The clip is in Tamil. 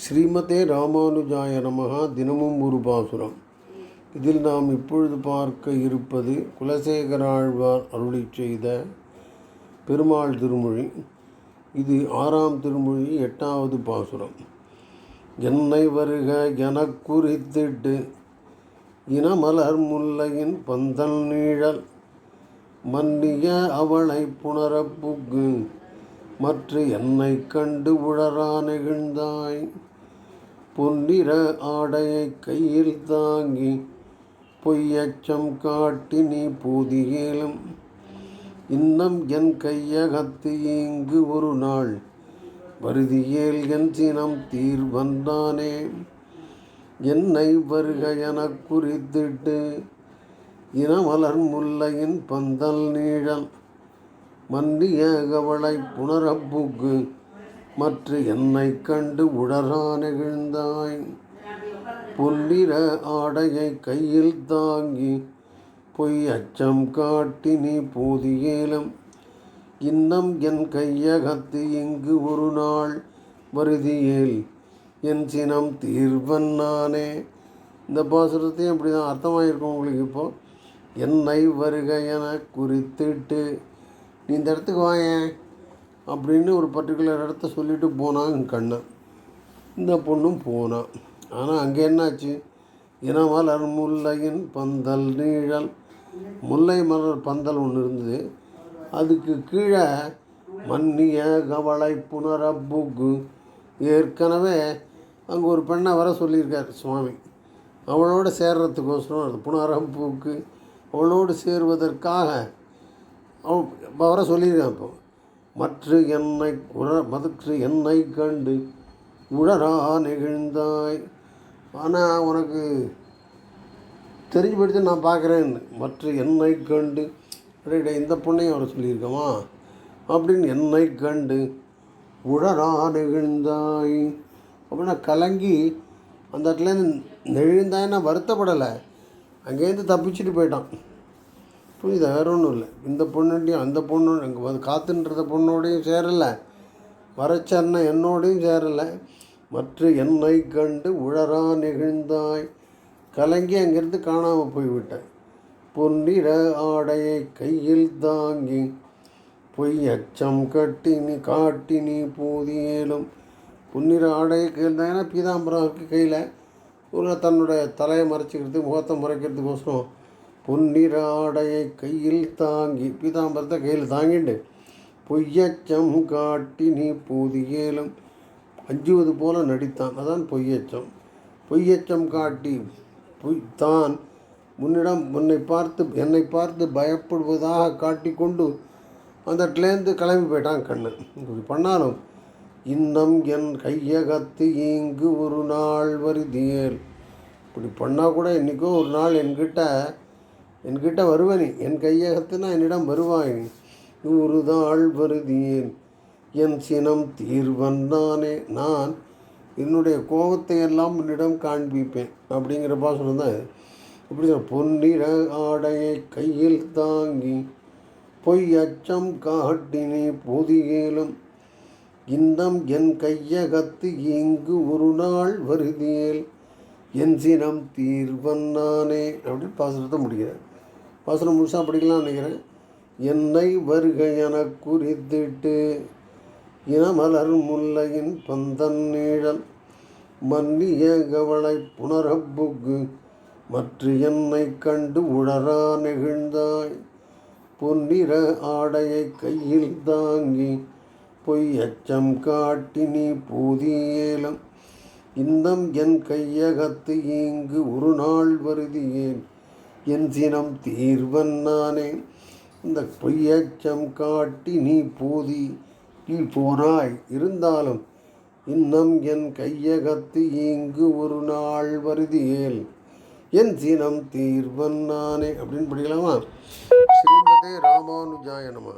ஸ்ரீமதே ராமானுஜாய நமகா தினமும் ஒரு பாசுரம். இதில் நாம் இப்பொழுது பார்க்க இருப்பது குலசேகராழ்வார் அருளி செய்த பெருமாள் திருமொழி. இது ஆறாம் திருமொழி எட்டாவது பாசுரம். என்னை வருக என குறித்திட்டு இனமலர் முல்லையின் பந்தல் நீழல் மன்னிய அவளை புணரப் புக்கு மற்ற என்னை கண்டு உழறா நெகிழ்ந்தாய். பொன்னிற ஆடையை கையில் தாங்கி பொய்யச்சம் காட்டி நீ பூதியேலும் இன்னம் என் கையகத்து இங்கு ஒரு நாள் வருதியேல் என் சினம் தீர்வந்தானே என்னை வருக எனக் குறித்திட்டு இனமலர் முல்லையின் பந்தல் நீழல் மன்னிய கவளை புனரப்புக்கு மற்ற என்னை கண்டு உடரா நெகிழ்ந்தாய் பொன்னிற ஆடையை கையில் தாங்கி பொய் அச்சம் காட்டி நீ போதியேலும் இன்னம் என் கையகத்து இங்கு ஒரு நாள் வருதியேல் என் சினம் தீர்வன் நானே. இந்த பாசுரத்தையும் அப்படி தான் அர்த்தமாயிருக்கும் உங்களுக்கு இப்போ. என்னை வருக என குறித்திட்டு நீ இந்த இடத்துக்கு வாயேன் அப்படின்னு ஒரு பர்டிகுலர் இடத்த சொல்லிட்டு போனான் கண்ணன் இந்த பொண்ணும் போனான் ஆனால் அங்கே என்னாச்சு? இனமலர் முல்லையின் பந்தல் நீழல் முல்லை மலர் பந்தல் ஒன்று இருந்தது. அதுக்கு கீழே மன்னிய கவலை புனரப்புக்கு ஏற்கனவே அங்கே ஒரு பெண்ணை வர சொல்லியிருக்கார் சுவாமி. அவளோடு சேர்றதுக்கோசரம் அது புனரப்புக்கு அவளோடு சேருவதற்காக அவன் இப்போ வர சொல்லியிருக்கான் இப்போ. மற்ற என்னை உழ மதற்று என்னை கண்டு உழறா நெகிழ்ந்தாய். ஆனால் உனக்கு தெரிஞ்சு போயிடுச்சு நான் பார்க்குறேன்னு மற்ற என்னை கண்டு அப்படியே இந்த பொண்ணையும் அவரை சொல்லியிருக்கோமா? அப்படின்னு என்னை கண்டு உழறா நெகிழ்ந்தாய். அப்படின்னா கலங்கி அந்த இடத்துலேருந்து நான் வருத்தப்படலை. அங்கேருந்து தப்பிச்சுட்டு போயிட்டான். புரியுதா? வேற ஒன்றும் இல்லை. இந்த பொண்ணுடையும் அந்த பொண்ணு அங்கே வந்து காத்துன்றத பொண்ணோடையும் சேரலை. வரச்சன்ன என்னோடையும் சேரலை. மற்ற என்னை கண்டு உழறா நெகிழ்ந்தாய். கலங்கி அங்கேருந்து காணாமல் போய்விட்டேன் பொன்னிற ஆடையை கையில் தாங்கி பொய் அச்சம் கட்டி நீ காட்டி நீ போதியேலும் பொன்னிற ஆடையை கையில் தாங்கன்னா பீதாம்பரம் இருக்குது கையில். ஒரு தன்னுடைய தலையை மறைச்சிக்கிறது முகத்தை மறைக்கிறதுக்கோசரம். பொன்னிராடையை கையில் தாங்கி பீதாம்பரத்தை கையில் தாங்கிண்டு பொய்யச்சம் காட்டி நீ போதியேலும் அஞ்சுவது போல நடித்தான். அதான் பொய்யச்சம். பொய்யச்சம் காட்டி பொய் தான் முன்னிடம் உன்னை பார்த்து என்னை பார்த்து பயப்படுவதாக காட்டிக்கொண்டு அந்த இடத்துலேருந்து கிளம்பி போயிட்டான் கண்ணன் இப்படி பண்ணாலும் இன்னம் என் கையகத்து இங்கு ஒரு நாள் வருதியேல் இப்படி பண்ணால் கூட இன்றைக்கோ ஒரு நாள் என்கிட்ட என்கிட்ட வருவனி நீ என் கையகத்தினா என்னிடம் வருவாய் நீ ஒரு நாள் வருதியேன் என் சினம் தீர்வன் நானே நான் என்னுடைய கோபத்தை எல்லாம் உன்னிடம் காண்பிப்பேன். அப்படிங்கிற பாசனம் தான் இப்படி தான் பொன்னிற ஆடையை கையில் தாங்கி பொய் அச்சம் காட்டினே பொதியேலும் இந்தம் என் கையகத்து இங்கு ஒரு நாள் வருதியேல் என் சினம் தீர்வன் நானே அப்படின்னு பாசனத்தை முடிக்கிறேன் வசனம் முழுசாக படிக்கலாம்னு நினைக்கிறேன். என்னை வருக என குறித்திட்டு இனமலர் முல்லையின் பந்தன் நீழல் மன்னிய கவளை புனரப்புக்கு மற்ற என்னை கண்டு உழறா நெகிழ்ந்தாய். பொன்னிற ஆடையை கையில் தாங்கி பொய் அச்சம் காட்டி நீ பூதியேலம் இன்னம் என் கையகத்து இங்கு ஒரு நாள் வருதியேன். என் சினம் தீர்வன் நானே. இந்த பொய்யச்சம் காட்டி நீ போதி. நீ போனாய் இருந்தாலும் இன்னம் என் கையகத்து இங்கு ஒரு நாள் வருதியேல். என் சினம் தீர்வன் நானே. அப்படின்னு படிக்கலாமா? ஸ்ரீமதே ராமானுஜாயனமா